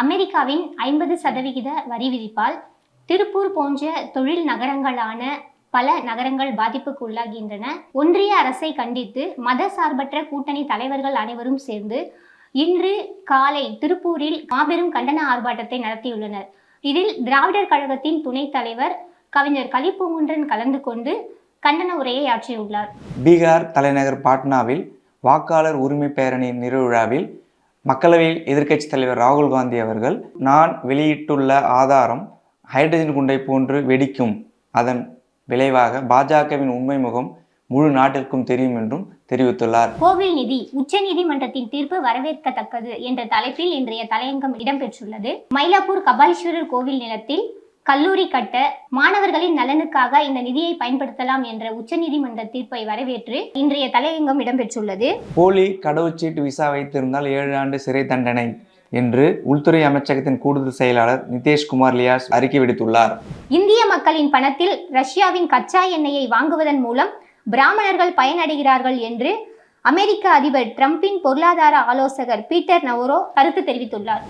அமெரிக்காவின் ஐம்பது சதவிகித வரி விதிப்பால் திருப்பூர் போன்ற தொழில் நகரங்களான பல நகரங்கள் பாதிப்புக்கு உள்ளாகின்றன. ஒன்றிய அரசை கண்டித்து மத சார்பற்ற கூட்டணி தலைவர்கள் அனைவரும் சேர்ந்து இன்று காலை திருப்பூரில் மாபெரும் கண்டன ஆர்ப்பாட்டத்தை நடத்தியுள்ளனர். இதில் திராவிடர் கழகத்தின் துணைத் தலைவர் கவிஞர் கலிப்பூங்குன்றன் கலந்து கொண்டு கண்டன உரையை ஆற்றியுள்ளார். பீகார் தலைநகர் பாட்னாவில் வாக்காளர் உரிமை பேரணியின் நிறுவிழாவில் மக்களவையில் எதிர்க்கட்சித் தலைவர் ராகுல் காந்தி அவர்கள் நான் வெளியிட்டுள்ள ஆதாரம் ஹைட்ரஜன் குண்டை போன்று வெடிக்கும். அதன் விளைவாக பாஜகவின் உண்மை முகம் முழு நாட்டிற்கும் தெரியும் என்றும் தெரிவித்துள்ளார். கோவில் நிதி உச்சநீதிமன்றத்தின் தீர்ப்பு வரவேற்கத்தக்கது என்ற தலைப்பில் இன்றைய தலையங்கம் இடம்பெற்றுள்ளது. மயிலாப்பூர் கபாலீஸ்வரர் கோவில் நிலத்தில் கல்லூரி கட்ட மாணவர்களின் நலனுக்காக இந்த நிதியை பயன்படுத்தலாம் என்ற உச்சநீதிமன்ற தீர்ப்பை வரவேற்று இன்றைய தலையங்கம் இடம்பெற்றுள்ளது. போலி கடவுச்சீட்டு விசா வைத்திருந்தால் ஏழு ஆண்டு சிறை தண்டனை என்று உள்துறை அமைச்சகத்தின் கூடுதல் செயலாளர் நிதேஷ்குமார் லியாஸ் அறிக்கை விடுத்துள்ளார். இந்திய மக்களின் பணத்தில் ரஷ்யாவின் கச்சா எண்ணெயை வாங்குவதன் மூலம் பிராமணர்கள் பயனடைகிறார்கள் என்று அமெரிக்க அதிபர் டிரம்பின் பொருளாதார ஆலோசகர் பீட்டர் நவரோ கருத்து தெரிவித்துள்ளார்.